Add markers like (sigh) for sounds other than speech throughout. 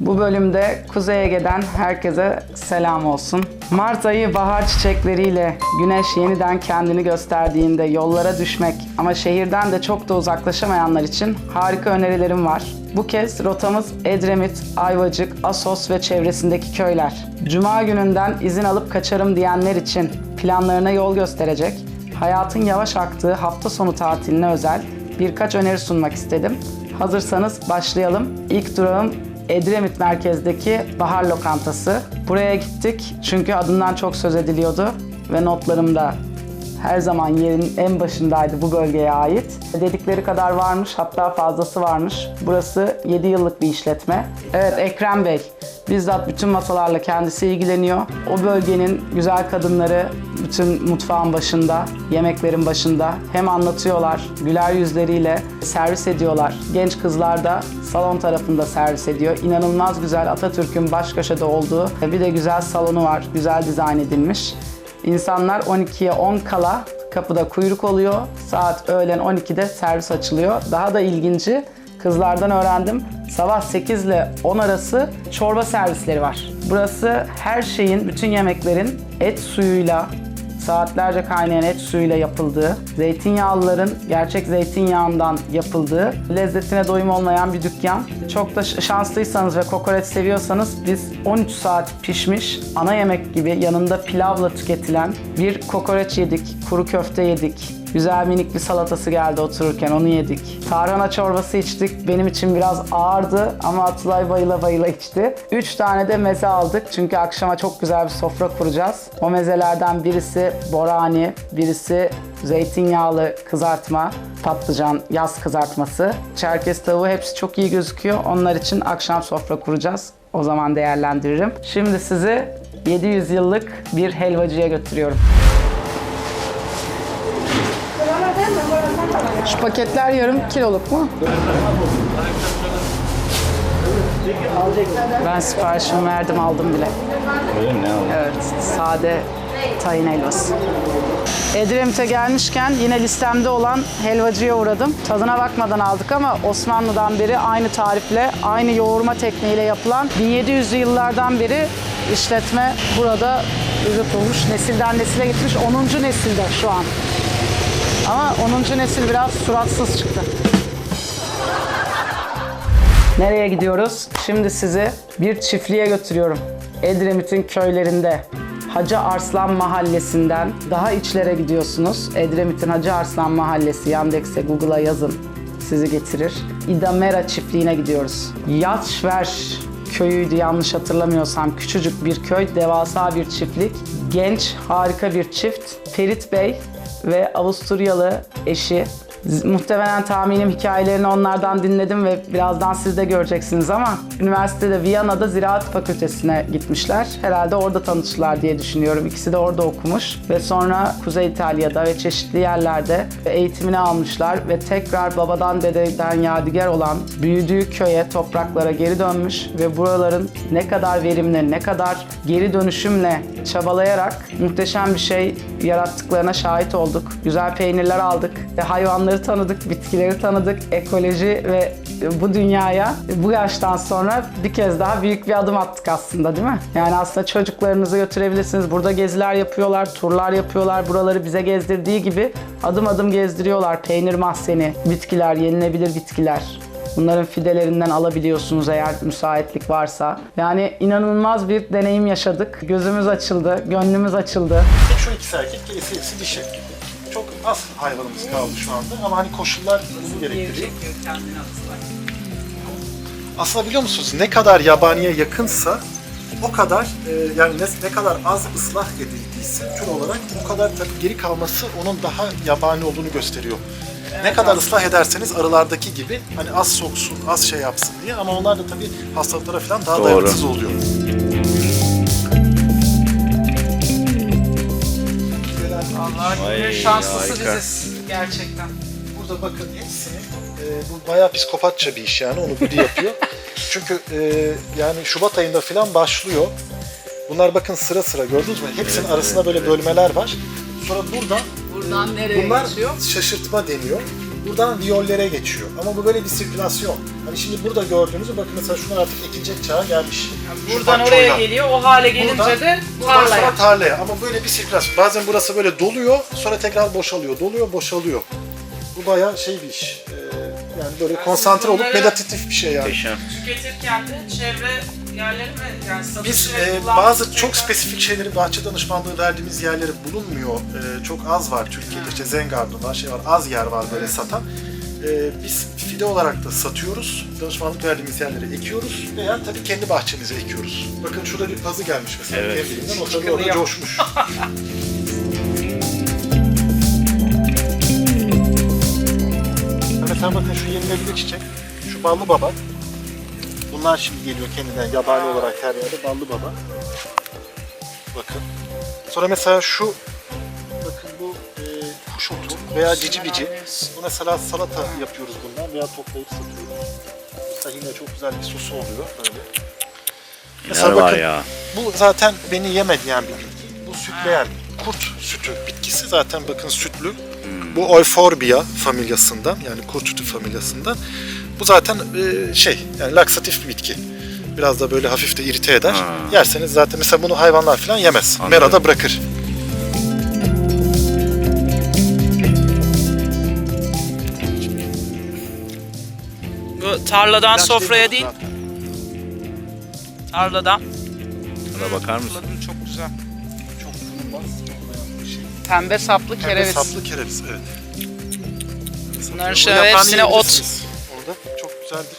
Bu bölümde Kuzey Ege'den herkese selam olsun. Mart ayı bahar çiçekleriyle güneş yeniden kendini gösterdiğinde yollara düşmek ama şehirden de çok da uzaklaşamayanlar için harika önerilerim var. Bu kez rotamız Edremit, Ayvacık, Asos ve çevresindeki köyler. Cuma gününden izin alıp kaçarım diyenler için planlarına yol gösterecek, hayatın yavaş aktığı hafta sonu tatiline özel birkaç öneri sunmak istedim. Hazırsanız başlayalım. İlk durağım Edremit merkezdeki Bahar Lokantası. Buraya gittik çünkü adından çok söz ediliyordu ve notlarımda her zaman yerin en başındaydı bu bölgeye ait. Dedikleri kadar varmış hatta fazlası varmış. Burası 7 yıllık bir işletme. Evet Ekrem Bey bizzat bütün masalarla kendisi ilgileniyor. O bölgenin güzel kadınları bütün mutfağın başında, yemeklerin başında hem anlatıyorlar, güler yüzleriyle servis ediyorlar. Genç kızlar da salon tarafında servis ediyor. İnanılmaz güzel Atatürk'ün baş köşede olduğu bir de güzel salonu var. Güzel dizayn edilmiş. İnsanlar 12'ye 10 kala kapıda kuyruk oluyor. Saat öğlen 12'de servis açılıyor. Daha da ilginci kızlardan öğrendim. Sabah 8 ile 10 arası çorba servisleri var. Burası her şeyin, bütün yemeklerin et suyuyla, saatlerce kaynayan et suyuyla yapıldığı, zeytinyağlıların gerçek zeytinyağından yapıldığı, lezzetine doyum olmayan bir dükkan. Çok da şanslıysanız ve kokoreç seviyorsanız biz 13 saat pişmiş ana yemek gibi yanında pilavla tüketilen bir kokoreç yedik, kuru köfte yedik. Güzel minik bir salatası geldi otururken onu yedik. Tarhana çorbası içtik. Benim için biraz ağırdı ama Atılay bayıla bayıla içti. Üç tane de meze aldık çünkü akşama çok güzel bir sofra kuracağız. O mezelerden birisi borani, birisi zeytinyağlı kızartma, patlıcan yaz kızartması, çerkez tavuğu hepsi çok iyi gözüküyor. Onlar için akşam sofra kuracağız. O zaman değerlendiririm. Şimdi sizi 700 yıllık bir helvacıya götürüyorum. Paketler yarım kiloluk mu? Ben siparişimi verdim aldım bile. Öyle mi? Ne aldın? Evet, sade tayin helvası. Edremit'e gelmişken yine listemde olan helvacıya uğradım. Tadına bakmadan aldık ama Osmanlı'dan beri aynı tarifle, aynı yoğurma tekniğiyle yapılan 1700'lü yıllardan beri işletme burada yürütülmüş. Nesilden nesile gitmiş. 10. nesilde şu an. Ama 10. nesil biraz suratsız çıktı. Nereye gidiyoruz? Şimdi sizi bir çiftliğe götürüyorum. Edremit'in köylerinde. Hacı Arslan Mahallesi'nden daha içlere gidiyorsunuz. Edremit'in Hacı Arslan Mahallesi Yandex'e Google'a yazın. Sizi getirir. İdamera çiftliğine gidiyoruz. Yaçver köyüydü yanlış hatırlamıyorsam. Küçücük bir köy, devasa bir çiftlik. Genç, harika bir çift. Ferit Bey ve Avusturyalı eşi. Muhtemelen tahminim hikayelerini onlardan dinledim ve birazdan siz de göreceksiniz ama üniversitede Viyana'da Ziraat Fakültesine gitmişler. Herhalde orada tanıştılar diye düşünüyorum. İkisi de orada okumuş ve sonra Kuzey İtalya'da ve çeşitli yerlerde eğitimini almışlar ve tekrar babadan dededen yadigar olan büyüdüğü köye, topraklara geri dönmüş ve buraların ne kadar verimli, ne kadar geri dönüşümle çabalayarak muhteşem bir şey yarattıklarına şahit olduk. Güzel peynirler aldık, ve hayvanları tanıdık, bitkileri tanıdık, ekoloji ve bu dünyaya bu yaştan sonra bir kez daha büyük bir adım attık aslında değil mi? Yani aslında çocuklarınızı götürebilirsiniz. Burada geziler yapıyorlar, turlar yapıyorlar. Buraları bize gezdirdiği gibi adım adım gezdiriyorlar. Peynir mahzeni, bitkiler, yenilebilir bitkiler. Bunların fidelerinden alabiliyorsunuz eğer müsaitlik varsa. Yani inanılmaz bir deneyim yaşadık. Gözümüz açıldı, gönlümüz açıldı. Şu ikisi erkek, gerisi hepsi dişi. Az hayvanımız kaldı şu anda ama hani koşullar bunu gerektiriyor. Aslında biliyor musunuz ne kadar yabaniye yakınsa o kadar e, yani ne, ne kadar az ıslah edildiyse tür olarak o kadar tabii geri kalması onun daha yabani olduğunu gösteriyor. Ne kadar ıslah ederseniz arılardaki gibi hani az soksun, az şey yapsın diye ama onlar da tabii hastalıklara falan daha Doğru. dayanıksız oluyor. Şanslısı harika. biziz gerçekten. Burada bakın hepsini, e, bu bayağı psikopatça bir iş yani onu biri yapıyor. (laughs) Çünkü e, yani Şubat ayında falan başlıyor. Bunlar bakın sıra sıra gördünüz mü? Hepsinin arasında böyle bölmeler var. Sonra burada Buradan nereye bunlar geçiyor? şaşırtma deniyor. Buradan viyollere geçiyor. Ama bu böyle bir sirkülasyon. Hani şimdi burada gördüğünüzü bakın mesela şunlar artık ekilecek çağa gelmiş. Şu Buradan oraya geliyor. O hale gelince Buradan- de tarlaya. sonra tarlaya. Ama böyle bir sirkülasyon. Bazen burası böyle doluyor, sonra tekrar boşalıyor. Doluyor, boşalıyor. Bu bayağı şey bir iş. Ee, yani böyle konsantre olup meditatif bir şey yani. Tüketirken de çevre yerleri mi? Yani satış Biz e, bazı çok spesifik şeyleri bahçe danışmanlığı verdiğimiz yerleri bulunmuyor. E, çok az var Türkiye'de. İşte Zengar'da var, şey var, az yer var böyle satan. E, biz fide olarak da satıyoruz. Danışmanlık verdiğimiz yerlere ekiyoruz veya tabii kendi bahçemize ekiyoruz. Bakın şurada bir pazı gelmiş mesela. Evet. Kendiliğinden o tabii orada coşmuş. (laughs) mesela bakın şu yenilebilir çiçek. Şu ballı baba. Bunlar şimdi geliyor kendinden yabani olarak her yerde ballı baba. Bakın. Sonra mesela şu bakın bu e, kuş otu veya cici bici. Bu mesela salata yapıyoruz bundan veya toplayıp satıyoruz. Mesela yine çok güzel bir sosu oluyor böyle. Neler var ya. Bu zaten beni yeme diyen bir bitki. Bu sütleyen kurt sütü bitkisi zaten bakın sütlü. Bu Euphorbia familyasından yani kurt sütü familyasından. Bu zaten e, şey yani laksatif bir bitki. Biraz da böyle hafif de irite eder. Ha. Yerseniz zaten mesela bunu hayvanlar falan yemez. Anladım. Merada bırakır. Bu tarladan İlaç sofraya değil, zaten. tarladan. Buna bakar mısın? Çok güzel. Çok bulunmaz. Pembe saplı Pembe kereviz. saplı kereviz evet. Bunların şöyle hepsine ot. yiyebilirsiniz. Orada çok güzeldir.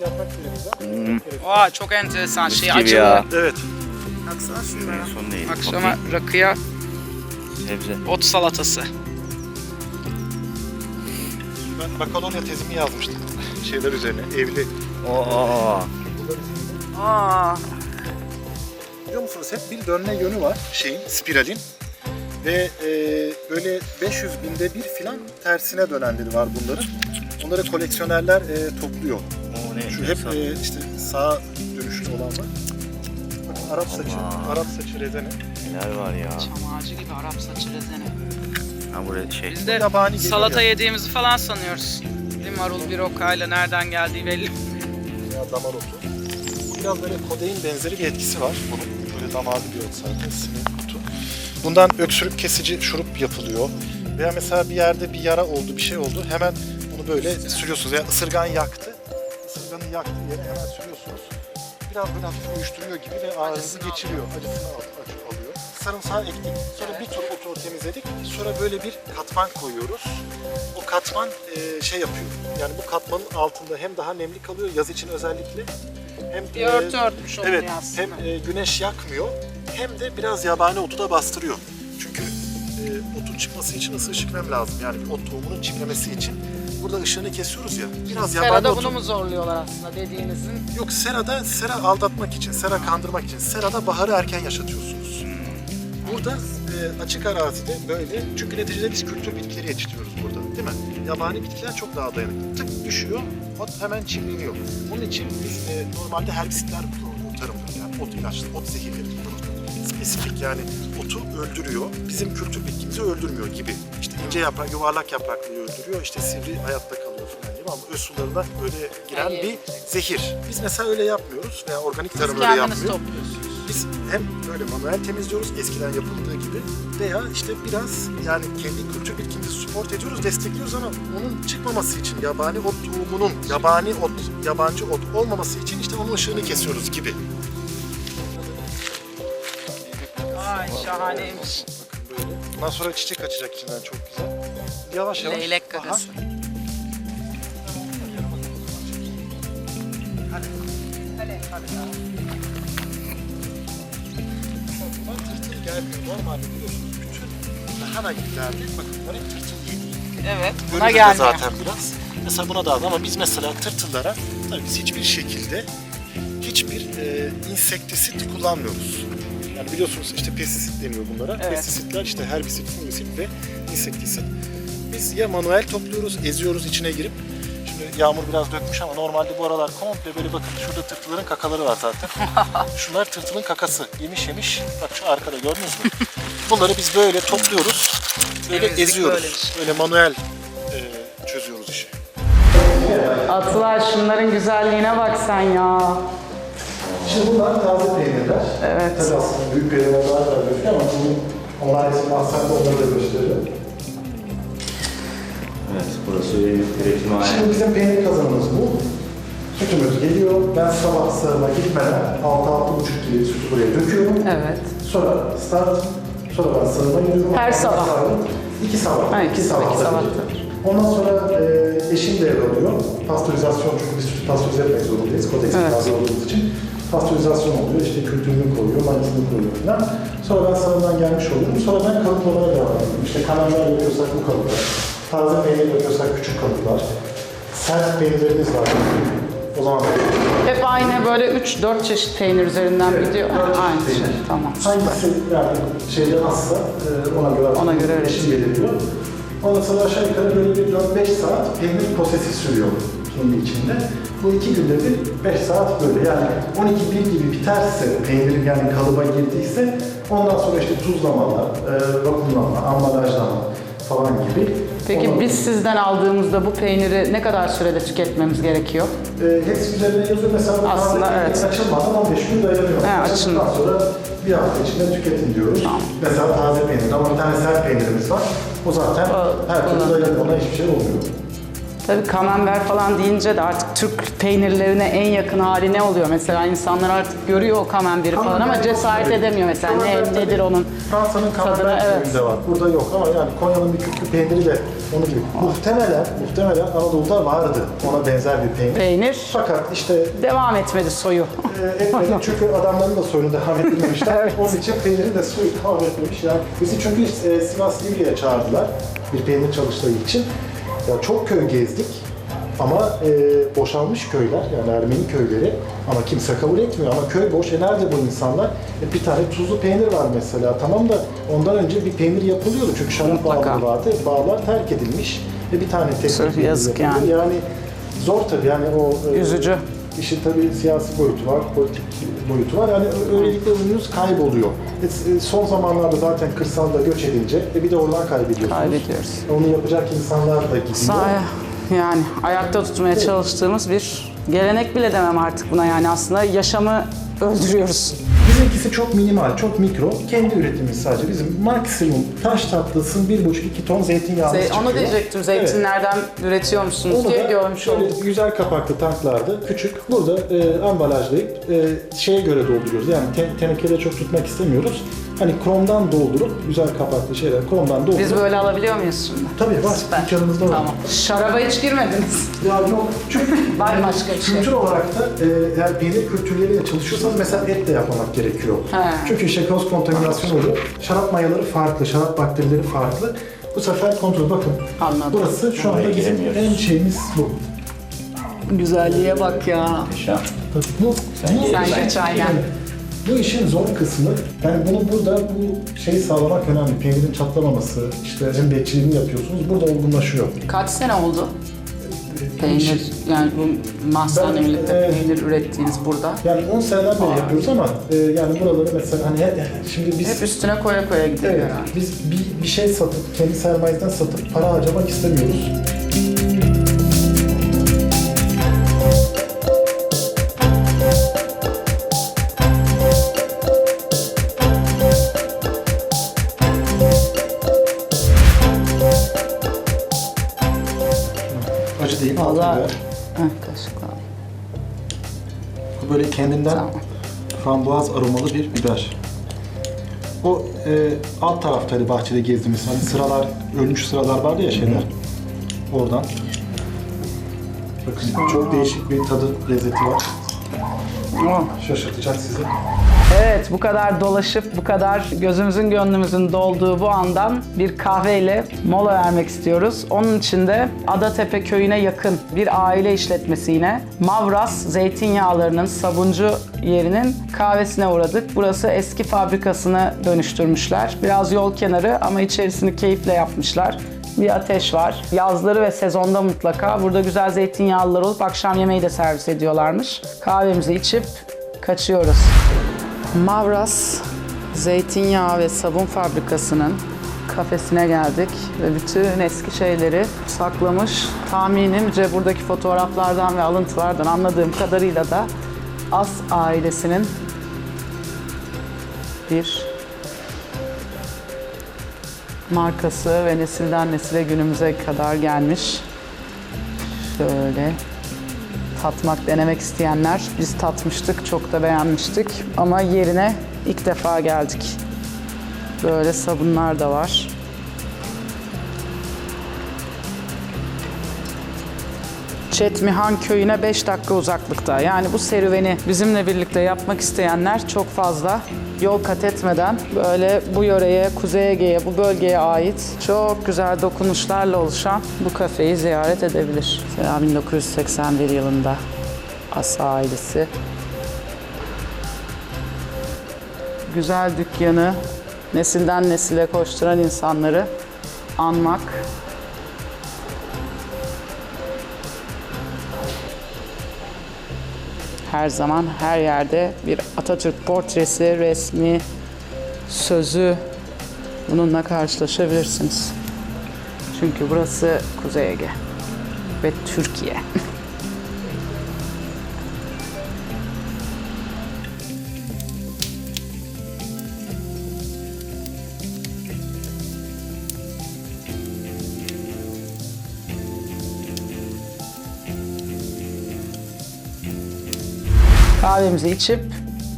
Yaprak kereviz ha? Hmm. Vay çok enteresan şey gibi acılı. ya. Evet. Baksana şunlara. En son değil. Akşama rakıya Sebze. ot salatası. Ben Makedonya tezimi yazmıştım. Şeyler üzerine, evli. Oo. Aa, Biliyor musunuz hep bir dönme yönü var şeyin, spiralin. Ve e, böyle 500 binde bir filan tersine dönenleri var bunların. Bunları koleksiyonerler e, topluyor. O ne? Şu hep e, işte sağa dönüşlü olan var. Bakın Arap saçı, Allah. Arap saçı rezene. Neler var ya. çam ağacı gibi Arap saçı rezene. Ha buraya şey. Biz de Yabani geliyor salata ya. yediğimizi falan sanıyoruz. Bir marul bir rokayla nereden geldiği belli. veya damar otu. Biraz böyle kodein benzeri bir etkisi var bunun. Böyle damarlı bir ot zaten, sinir otu. Bundan öksürük kesici şurup yapılıyor. Veya mesela bir yerde bir yara oldu, bir şey oldu. Hemen bunu böyle sürüyorsunuz. Yani ısırgan yaktı. Isırganın yaktığı yere hemen sürüyorsunuz. Biraz böyle hafif uyuşturuyor gibi ve ağrınızı geçiriyor. Acısını al, acı alıyor. Sarımsağı ektik. Sonra bir tur otu temizledik. Sonra böyle bir katman koyuyoruz. O katman e, şey yapıyor. Yani bu katmanın altında hem daha nemli kalıyor yaz için özellikle. Hem Bir e, örtü örtmüş oluyor Evet, aslında. hem e, güneş yakmıyor hem de biraz yabani otu da bastırıyor. Çünkü e, otun çıkması için ısı ışık lazım. Yani bir ot tohumunun çimlemesi için. Burada ışığını kesiyoruz ya. Biraz yabani Serada otu. bunu mu zorluyorlar aslında dediğinizin? Yok serada sera aldatmak için, sera kandırmak için. Serada baharı erken yaşatıyorsunuz. Burada e, açık arazide böyle çünkü neticede biz kültür bitkileri yetiştiriyoruz burada değil mi? Yabani bitkiler çok daha dayanıklı. Tık düşüyor, ot hemen çimleniyor. Bunun için biz e, normalde herbisitler kullanıyoruz tarımda yani ot ilaçları, ot zehirleri kullanıyoruz. Spesifik yani otu öldürüyor. Bizim kültür bitkimizi öldürmüyor gibi. İşte ince yaprak, yuvarlak yapraklığı öldürüyor. İşte sivri hayatta kalıyor falan gibi ama öz sularına böyle giren bir zehir. Biz mesela öyle yapmıyoruz veya organik tarım öyle yapmıyor. topluyorsunuz. Hem böyle manuel temizliyoruz eskiden yapıldığı gibi veya işte biraz yani kendi kültür bitkimizi support ediyoruz, destekliyoruz ama onun çıkmaması için yabani ot tohumunun yabani ot, yabancı ot olmaması için işte onun ışığını kesiyoruz gibi. Ay şahaneymiş. Bakın böyle. Bundan sonra çiçek açacak içinden çok güzel. Yavaş yavaş. Leylek gagası. Hadi. Hadi. Bunlar gelmiyor. Normalde biliyorsunuz bütün lahana gibilerdi. Bakın bunlar hep tırtıl yediği. Evet. Buna gelmiyor. zaten biraz. Mesela buna da az ama biz mesela tırtıllara tabii biz hiçbir şekilde hiçbir e, insektisit kullanmıyoruz. Yani biliyorsunuz işte pestisit deniyor bunlara. Evet. Pestisitler işte herbisit, fungisit ve insektisit. Biz ya manuel topluyoruz, eziyoruz içine girip. Şimdi yağmur biraz dökmüş ama normalde bu aralar komple böyle bakın şurada tırtılların kakaları var zaten. (laughs) Şunlar tırtılın kakası. Yemiş yemiş. Bak şu arkada gördünüz mü? Bunları biz böyle topluyoruz. Böyle Temizlik eziyoruz. böylemiş. Böyle manuel e, çözüyoruz işi. Atılay şunların güzelliğine bak sen ya. Şimdi bunlar taze peynirler. Evet. Tabii aslında büyük peynirler daha da gözüküyor ama bunun online resim alsak da onları da gösteriyor. Evet, burası üretimhane. Şimdi bizim peynir kazanımız bu. Sütümüz geliyor. Ben sabah sağıma gitmeden 6-6,5 gibi sütü buraya döküyorum. Evet. Sonra start, sonra ben sağıma gidiyorum. Her sabah. İki sabah. Ha, iki sabah, iki sabah. Ondan sonra e, eşim devralıyor. Pastörizasyon çünkü biz sütü pastörize etmek zorundayız. Kodeks Evet. evet. olduğumuz için. Pastörizasyon oluyor. İşte kültürünü koyuyor, manisini koyuyor falan. Sonra ben sağımdan gelmiş oluyorum. Sonra ben kalıplamaya devam ediyorum. İşte kanallar yapıyorsak bu kalıplar. Taze peynir yapıyorsak küçük kalıplar. Sert peynirlerimiz var. O zaman Hep aynı böyle 3-4 çeşit peynir üzerinden gidiyor. dört çeşit Aynı peynir. şey. Tamam. Hangisi yani şeyden azsa e, ona göre Ona göre öyle. eşim belirliyor. Ondan sonra aşağı yukarı böyle bir 4-5 saat peynir prosesi sürüyor kendi içinde. Bu iki günde bir 5 saat böyle yani 12-1 gibi biterse peynirin yani kalıba girdiyse ondan sonra işte tuzlamalar, e, vakumlama, ambalajlama falan gibi. Peki biz sizden aldığımızda bu peyniri ne kadar sürede tüketmemiz gerekiyor? E, hepsi üzerine yazıyor mesela bu Aslında evet. açılmadan 15 gün dayanıyor. He, Açıldıktan sonra bir hafta içinde tüketin diyoruz. Tamam. Mesela taze peynir ama bir tane sert peynirimiz var. O zaten O- her türlü dayanıyor. Ona hiçbir şey olmuyor. Tabii kamember falan deyince de artık Türk peynirlerine en yakın hali ne oluyor? Mesela insanlar artık görüyor o kamemberi falan ama cesaret edemiyor mesela. Ne, nedir onun? Fransa'nın Tadına, kamembert evet. köyünde var. Burada yok ama yani Konya'nın bir küçük peyniri de onun gibi. Muhtemelen, muhtemelen Anadolu'da vardı ona benzer bir peynir. Peynir Fakat işte devam etmedi soyu. e, etmedi (laughs) çünkü adamların da soyunu devam ettirmemişler. (laughs) Evet. Onun için peynirin de soyu devam etmemiş. Yani bizi çünkü e, Sivas Livri'ye çağırdılar bir peynir çalıştığı için. Ya çok köy gezdik ama e, boşalmış köyler yani Ermeni köyleri ama kimse kabul etmiyor ama köy boş. E nerede bu insanlar? E, bir tane tuzlu peynir var mesela tamam da ondan önce bir peynir yapılıyordu çünkü şarap bağları vardı. Bağlar terk edilmiş ve bir tane tek Sırf yazık yapılıyor. Yani zor tabii yani o e, Üzücü. İşin tabii siyasi boyutu var, politik boyutu var. Yani öylelikle ürününüz kayboluyor. E, e, son zamanlarda zaten kırsalda göç edince e, bir de oradan kaybediyorsunuz. Kaybediyoruz. Onu yapacak insanlar da gidiyor. Sahaya yani ayakta tutmaya çalıştığımız bir gelenek bile demem artık buna yani aslında yaşamı öldürüyoruz. Bizimkisi çok minimal, çok mikro. Kendi üretimimiz sadece. Bizim maksimum taş tatlısı 1,5-2 ton zeytinyağımız Ze- çıkıyor. onu diyecektim zeytinlerden üretiyor musunuz Onu diye da görmüş böyle olduk. güzel kapaklı tanklarda küçük burada e, ambalajlayıp e, şeye göre dolduruyoruz. Yani te- tenekede çok tutmak istemiyoruz. Hani kromdan doldurup güzel kapaklı şeyler kromdan doldurup. Biz böyle alabiliyor muyuz şimdi? Tabii var. Süper. Dükkanımızda var. Tamam. Şaraba hiç girmediniz. Ya yok çünkü (laughs) Var başka bir şey. kültür olarak da e, eğer peynir kültürleriyle çalışıyorsanız mesela et de yapmamak gerekiyor. He. Çünkü işte cross kontaminasyon oluyor. Şarap mayaları farklı, şarap bakterileri farklı. Bu sefer kontrol bakın. Anladım. Burası şu anda Oraya bizim giremiyoruz. en şeyimiz bu. Güzelliğe bak ya. Muhteşem. Bu, Sen bu, ye. Sen geç aynen. Bu işin zor kısmı. Yani bunu burada bu şeyi sağlamak önemli. Peynirin çatlamaması, işte hem bekçiliğini yapıyorsunuz. Burada olgunlaşıyor. Kaç sene oldu? Peynir yani bu mahzene Ben, birlikte e, peynir ürettiğiniz burada. Yani 10 seneden beri Aa. yapıyoruz ama e, yani buraları mesela hani he- şimdi biz Hep üstüne koya koya gidiyor Evet, yani. biz bir, bir şey satıp, kendi sermayeden satıp para harcamak istemiyoruz. Böyle kendinden Tamam. frambuaz aromalı bir biber. O e, alt taraftaydı bahçede gezdiğimiz hani sıralar, ölmüş sıralar vardı ya şeyler. Oradan. Bakın çok değişik bir tadı, lezzeti var. Şaşırtacak sizi. Evet bu kadar dolaşıp bu kadar gözümüzün gönlümüzün dolduğu bu andan bir kahveyle mola vermek istiyoruz. Onun için de Adatepe köyüne yakın bir aile işletmesi yine Mavras zeytinyağlarının sabuncu yerinin kahvesine uğradık. Burası eski fabrikasını dönüştürmüşler. Biraz yol kenarı ama içerisini keyifle yapmışlar. Bir ateş var. Yazları ve sezonda mutlaka burada güzel zeytinyağlılar olup akşam yemeği de servis ediyorlarmış. Kahvemizi içip kaçıyoruz. Mavras Zeytinyağı ve sabun fabrikasının kafesine geldik ve bütün eski şeyleri saklamış. Tahminimce buradaki fotoğraflardan ve alıntılardan anladığım kadarıyla da As ailesinin bir markası ve nesilden nesile günümüze kadar gelmiş. Şöyle tatmak, denemek isteyenler biz tatmıştık, çok da beğenmiştik ama yerine ilk defa geldik. Böyle sabunlar da var. Çetmihan köyüne 5 dakika uzaklıkta. Yani bu serüveni bizimle birlikte yapmak isteyenler çok fazla yol kat etmeden böyle bu yöreye, Kuzey Ege'ye, bu bölgeye ait çok güzel dokunuşlarla oluşan bu kafeyi ziyaret edebilir. Mesela 1981 yılında Asa ailesi güzel dükkanı, nesilden nesile koşturan insanları anmak her zaman her yerde bir Atatürk portresi, resmi, sözü bununla karşılaşabilirsiniz. Çünkü burası Kuzey Ege ve Türkiye. (laughs) Kahvemizi içip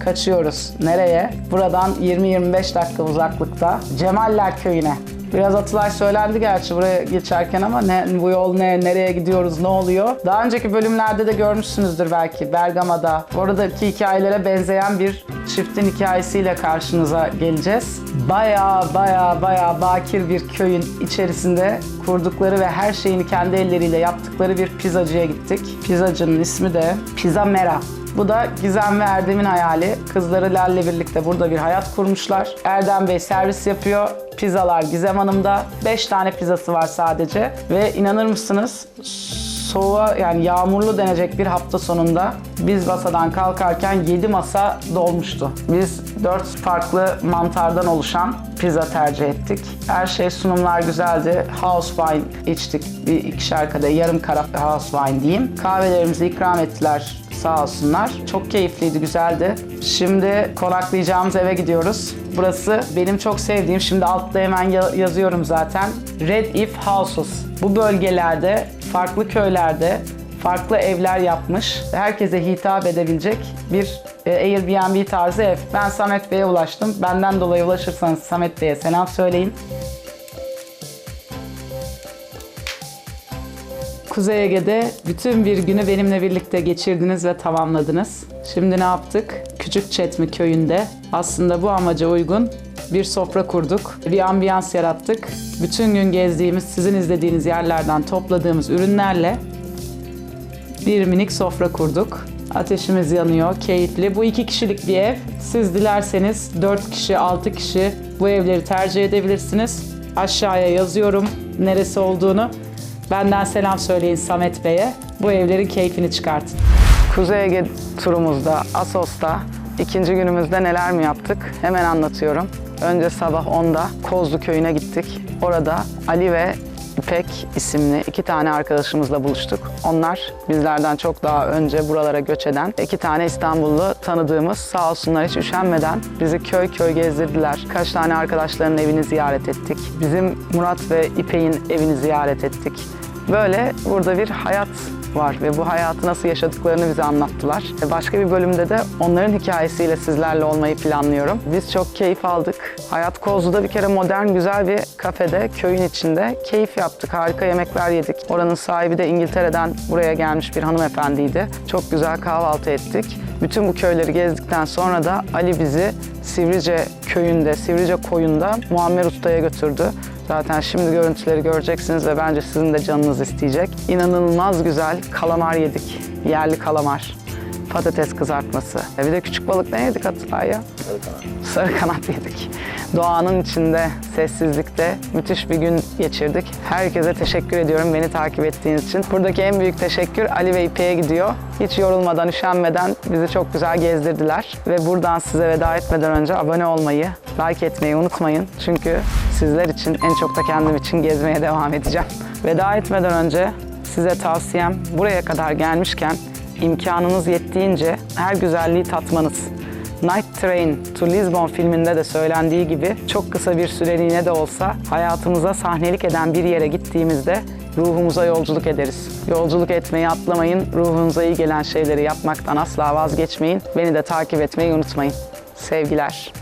kaçıyoruz. Nereye? Buradan 20-25 dakika uzaklıkta Cemaller Köyü'ne. Biraz Atılay söylendi gerçi buraya geçerken ama ne, bu yol ne, nereye gidiyoruz, ne oluyor? Daha önceki bölümlerde de görmüşsünüzdür belki Bergama'da. Oradaki hikayelere benzeyen bir çiftin hikayesiyle karşınıza geleceğiz. Baya baya baya bakir bir köyün içerisinde kurdukları ve her şeyini kendi elleriyle yaptıkları bir pizzacıya gittik. Pizzacının ismi de Pizza Mera. Bu da Gizem ve Erdem'in hayali. Kızları Lal'le birlikte burada bir hayat kurmuşlar. Erdem Bey servis yapıyor. Pizzalar Gizem Hanım'da. 5 tane pizzası var sadece. Ve inanır mısınız soğuğa yani yağmurlu denecek bir hafta sonunda biz masadan kalkarken 7 masa dolmuştu. Biz 4 farklı mantardan oluşan pizza tercih ettik. Her şey sunumlar güzeldi. House wine içtik. Bir ikişer kadeh yarım kara house wine diyeyim. Kahvelerimizi ikram ettiler sağ olsunlar. Çok keyifliydi, güzeldi. Şimdi konaklayacağımız eve gidiyoruz. Burası benim çok sevdiğim, şimdi altta hemen ya- yazıyorum zaten. Red If Houses. Bu bölgelerde, farklı köylerde farklı evler yapmış. Herkese hitap edebilecek bir e, Airbnb tarzı ev. Ben Samet Bey'e ulaştım. Benden dolayı ulaşırsanız Samet Bey'e selam söyleyin. Kuzey Ege'de bütün bir günü benimle birlikte geçirdiniz ve tamamladınız. Şimdi ne yaptık? Küçük Çetmi köyünde aslında bu amaca uygun bir sofra kurduk. Bir ambiyans yarattık. Bütün gün gezdiğimiz, sizin izlediğiniz yerlerden topladığımız ürünlerle bir minik sofra kurduk. Ateşimiz yanıyor, keyifli. Bu iki kişilik bir ev. Siz dilerseniz 4 kişi, 6 kişi bu evleri tercih edebilirsiniz. Aşağıya yazıyorum neresi olduğunu. Benden selam söyleyin Samet Bey'e. Bu evlerin keyfini çıkartın. Kuzey Ege turumuzda, Asos'ta ikinci günümüzde neler mi yaptık? Hemen anlatıyorum. Önce sabah 10'da Kozlu Köyü'ne gittik. Orada Ali ve İpek isimli iki tane arkadaşımızla buluştuk. Onlar bizlerden çok daha önce buralara göç eden iki tane İstanbullu tanıdığımız sağ olsunlar hiç üşenmeden bizi köy köy gezdirdiler. Kaç tane arkadaşlarının evini ziyaret ettik. Bizim Murat ve İpek'in evini ziyaret ettik. Böyle burada bir hayat var ve bu hayatı nasıl yaşadıklarını bize anlattılar. Ve Başka bir bölümde de onların hikayesiyle sizlerle olmayı planlıyorum. Biz çok keyif aldık. Hayat Kozlu'da bir kere modern güzel bir kafede, köyün içinde keyif yaptık. Harika yemekler yedik. Oranın sahibi de İngiltere'den buraya gelmiş bir hanımefendiydi. Çok güzel kahvaltı ettik. Bütün bu köyleri gezdikten sonra da Ali bizi Sivrice köyünde, Sivrice koyunda Muammer Usta'ya götürdü. Zaten şimdi görüntüleri göreceksiniz ve bence sizin de canınız isteyecek. İnanılmaz güzel kalamar yedik. Yerli kalamar. Patates kızartması. E Bir de küçük balık ne yedik Atılay ya? Sarı kanat yedik. Doğanın içinde, sessizlikte müthiş bir gün geçirdik. Herkese teşekkür ediyorum beni takip ettiğiniz için. Buradaki en büyük teşekkür Ali ve İpek'e gidiyor. Hiç yorulmadan, üşenmeden bizi çok güzel gezdirdiler. Ve buradan size veda etmeden önce abone olmayı, like etmeyi unutmayın. Çünkü sizler için en çok da kendim için gezmeye devam edeceğim. Veda etmeden önce size tavsiyem buraya kadar gelmişken imkanınız yettiğince her güzelliği tatmanız. Night Train to Lisbon filminde de söylendiği gibi çok kısa bir süreliğine de olsa hayatımıza sahnelik eden bir yere gittiğimizde ruhumuza yolculuk ederiz. Yolculuk etmeyi atlamayın, ruhunuza iyi gelen şeyleri yapmaktan asla vazgeçmeyin. Beni de takip etmeyi unutmayın. Sevgiler.